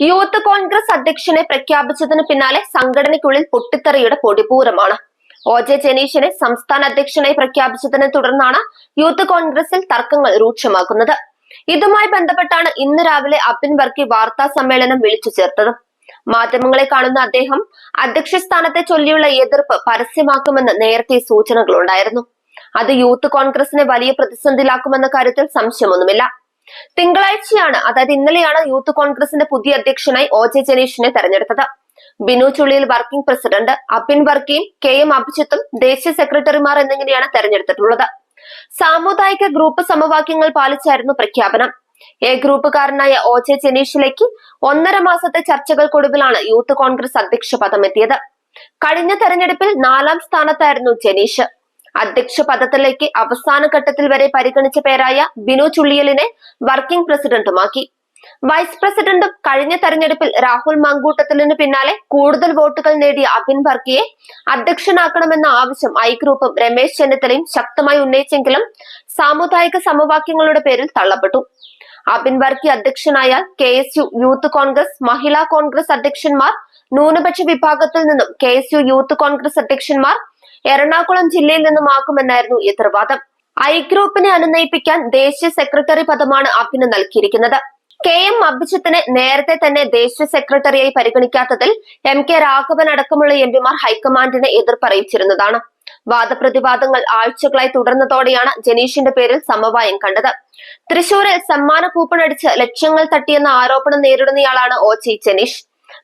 Youth Congress അധ്യക്ഷനെ പ്രഖ്യാപിച്ചതിന് പിന്നാലെ സംഘടനയ്ക്കുള്ളിൽ പൊട്ടിത്തെറിയുടെ പൊടിപൂരമാണ്. ഒ. ജെ. ജനീഷിനെ സംസ്ഥാന അധ്യക്ഷനായി പ്രഖ്യാപിച്ചതിനെ തുടർന്നാണ് യൂത്ത് കോൺഗ്രസിൽ തർക്കങ്ങൾ രൂക്ഷമാക്കുന്നത്. ഇതുമായി ബന്ധപ്പെട്ടാണ് ഇന്ന് രാവിലെ അബിൻ വർക്കി വാർത്താ സമ്മേളനം വിളിച്ചു ചേർത്തത്. മാധ്യമങ്ങളെ കാണുന്ന അദ്ദേഹം അധ്യക്ഷ സ്ഥാനത്തെ ചൊല്ലിയുള്ള എതിർപ്പ് പരസ്യമാക്കുമെന്ന് നേരത്തെ സൂചനകളുണ്ടായിരുന്നു. അത് യൂത്ത് കോൺഗ്രസിനെ വലിയ പ്രതിസന്ധിയിലാക്കുമെന്ന കാര്യത്തിൽ സംശയമൊന്നുമില്ല. തിങ്കളാഴ്ചയാണ് അതായത് ഇന്നലെയാണ് യൂത്ത് കോൺഗ്രസിന്റെ പുതിയ അധ്യക്ഷനായി ഒ ജെ ജനീഷിനെ തെരഞ്ഞെടുത്തത്. ബിനു ചുള്ളിയിൽ വർക്കിംഗ് പ്രസിഡന്റ് അബിൻ വർക്കിയും കെ എം അഭിജിത്തും ദേശീയ സെക്രട്ടറിമാർ എന്നിങ്ങനെയാണ് തെരഞ്ഞെടുത്തിട്ടുള്ളത്. സാമുദായിക ഗ്രൂപ്പ് സമവാക്യങ്ങൾ പാലിച്ചായിരുന്നു പ്രഖ്യാപനം. എ ഗ്രൂപ്പുകാരനായ ഒ ജെ ജനീഷിലേക്ക് ഒന്നര മാസത്തെ ചർച്ചകൾക്കൊടുവിലാണ് യൂത്ത് കോൺഗ്രസ് അധ്യക്ഷ പദം എത്തിയത് കഴിഞ്ഞ തെരഞ്ഞെടുപ്പിൽ നാലാം സ്ഥാനത്തായിരുന്നു ജനീഷ്. അധ്യക്ഷ പദത്തിലേക്ക് അവസാന ഘട്ടത്തിൽ വരെ പരിഗണിച്ച പേരായ ബിനു ചുള്ളിയലിനെ വർക്കിംഗ് പ്രസിഡന്റുമാക്കി. വൈസ് പ്രസിഡന്റും കഴിഞ്ഞ തെരഞ്ഞെടുപ്പിൽ രാഹുൽ മങ്കൂട്ടത്തിലിന് പിന്നാലെ കൂടുതൽ വോട്ടുകൾ നേടിയ അബിൻ വർക്കിയെ അധ്യക്ഷനാക്കണമെന്ന ആവശ്യം ഐ ഗ്രൂപ്പും രമേശ് ചെന്നിത്തലയും ശക്തമായി ഉന്നയിച്ചെങ്കിലും സാമുദായിക സമവാക്യങ്ങളുടെ പേരിൽ തള്ളപ്പെട്ടു. അബിൻ വർക്കി അധ്യക്ഷനായ K S U Youth Congress Mahila Congress അധ്യക്ഷന്മാർ ന്യൂനപക്ഷ വിഭാഗത്തിൽ നിന്നും K S U Youth Congress അധ്യക്ഷന്മാർ Ernakulam ജില്ലയിൽ നിന്നുമാക്കുമെന്നായിരുന്നു എതിർവാദം. ഐ ഗ്രൂപ്പിനെ അനുനയിപ്പിക്കാൻ ദേശീയ സെക്രട്ടറി പദമാണ് അഭിന് നൽകിയിരിക്കുന്നത്. കെ എം അഭിജിത്തിനെ നേരത്തെ തന്നെ ദേശീയ സെക്രട്ടറിയായി പരിഗണിക്കാത്തതിൽ എം കെ രാഘവൻ അടക്കമുള്ള എം പിമാർ ഹൈക്കമാൻഡിനെ എതിർപ്പറിയിച്ചിരുന്നതാണ്. വാദപ്രതിവാദങ്ങൾ ആഴ്ചകളായി തുടർന്നതോടെയാണ് ജനീഷിന്റെ പേരിൽ സമവായം കണ്ടത്. തൃശൂരിൽ സമ്മാന കൂപ്പൺ അടിച്ച് ലക്ഷ്യങ്ങൾ തട്ടിയെന്ന ആരോപണം നേരിടുന്നയാളാണ് ഒ ചി ജനീഷ്.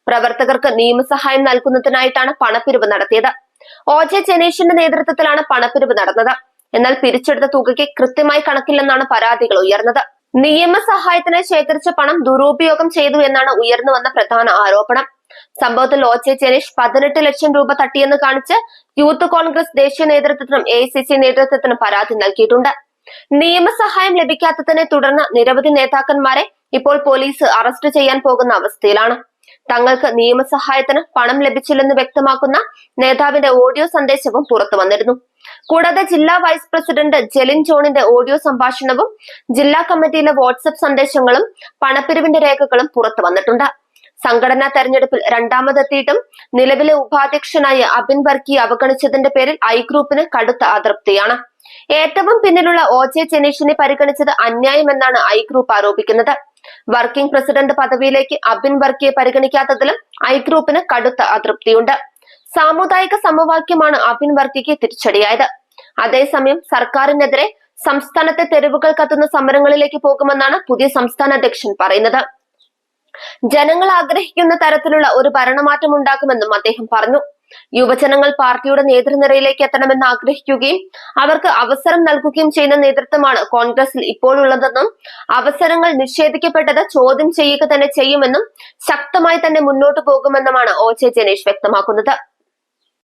പ്രവർത്തകർക്ക് നിയമസഹായം നൽകുന്നതിനായിട്ടാണ് പണപ്പിരിവ് നടത്തിയത്. ഒ ജെ ജനീഷിന്റെ നേതൃത്വത്തിലാണ് പണപ്പിരിവ് നടന്നത്. എന്നാൽ പിരിച്ചെടുത്ത തുകയ്ക്ക് കൃത്യമായി കണക്കില്ലെന്നാണ് പരാതികൾ ഉയർന്നത്. നിയമസഹായത്തിന് ശേഖരിച്ച പണം ദുരുപയോഗം ചെയ്തു എന്നാണ് ഉയർന്നു വന്ന പ്രധാന ആരോപണം. സംഭവത്തിൽ ഒ. ചെ ജനീഷ് പതിനെട്ട് ലക്ഷം രൂപ തട്ടിയെന്ന് കാണിച്ച് യൂത്ത് കോൺഗ്രസ് ദേശീയ നേതൃത്വത്തിനും എ സി സി നേതൃത്വത്തിനും പരാതി നൽകിയിട്ടുണ്ട്. നിയമസഹായം ലഭിക്കാത്തതിനെ തുടർന്ന് നിരവധി നേതാക്കന്മാരെ ഇപ്പോൾ പോലീസ് അറസ്റ്റ് ചെയ്യാൻ പോകുന്ന അവസ്ഥയിലാണ്. തങ്ങൾക്ക് നിയമസഹായത്തിന് പണം ലഭിച്ചില്ലെന്ന് വ്യക്തമാക്കുന്ന നേതാവിന്റെ ഓഡിയോ സന്ദേശവും പുറത്തു വന്നിരുന്നു. കൂടാതെ ജില്ലാ വൈസ് പ്രസിഡന്റ് ജെലിൻ ജോണിന്റെ ഓഡിയോ സംഭാഷണവും ജില്ലാ കമ്മിറ്റിയിലെ വാട്സപ്പ് സന്ദേശങ്ങളും പണപ്പിരിവിന്റെ രേഖകളും പുറത്തു വന്നിട്ടുണ്ട്. സംഘടനാ തെരഞ്ഞെടുപ്പിൽ രണ്ടാമതെത്തിയിട്ടും നിലവിലെ ഉപാധ്യക്ഷനായ അബിൻ വർക്കി അവഗണിച്ചതിന്റെ പേരിൽ ഐ ഗ്രൂപ്പിന് കടുത്ത അതൃപ്തിയാണ്. ഏറ്റവും പിന്നിലുള്ള ഒ ജെ ജനീഷിനെ പരിഗണിച്ചത് അന്യായമെന്നാണ് ഐ ഗ്രൂപ്പ് ആരോപിക്കുന്നത്. വർക്കിംഗ് പ്രസിഡന്റ് പദവിയിലേക്ക് അബിൻ വർക്കിയെ പരിഗണിക്കാത്തതിലും ഐ ഗ്രൂപ്പിന് കടുത്ത അതൃപ്തിയുണ്ട്. സാമുദായിക സമവാക്യമാണ് അബിൻ വർക്കിക്ക് തിരിച്ചടിയായത്. അതേസമയം സർക്കാരിനെതിരെ സംസ്ഥാനത്തെ തെരുവുകൾ കത്തുന്ന സമരങ്ങളിലേക്ക് പോകുമെന്നാണ് പുതിയ സംസ്ഥാന അധ്യക്ഷൻ പറയുന്നത്. ജനങ്ങൾ ആഗ്രഹിക്കുന്ന തരത്തിലുള്ള ഒരു ഭരണമാറ്റം ഉണ്ടാക്കുമെന്നും അദ്ദേഹം പറഞ്ഞു. യുവജനങ്ങൾ പാർട്ടിയുടെ നേതൃനിരയിലേക്ക് എത്തണമെന്ന് ആഗ്രഹിക്കുകയും അവർക്ക് അവസരം നൽകുകയും ചെയ്യുന്ന നേതൃത്വമാണ് കോൺഗ്രസിൽ ഇപ്പോഴുള്ളതെന്നും അവസരങ്ങൾ നിഷേധിക്കപ്പെട്ടത് ചോദ്യം ചെയ്യുക തന്നെ ചെയ്യുമെന്നും ശക്തമായി തന്നെ മുന്നോട്ട് പോകുമെന്നുമാണ് ഒ ജെ ജനേഷ് വ്യക്തമാക്കുന്നത്.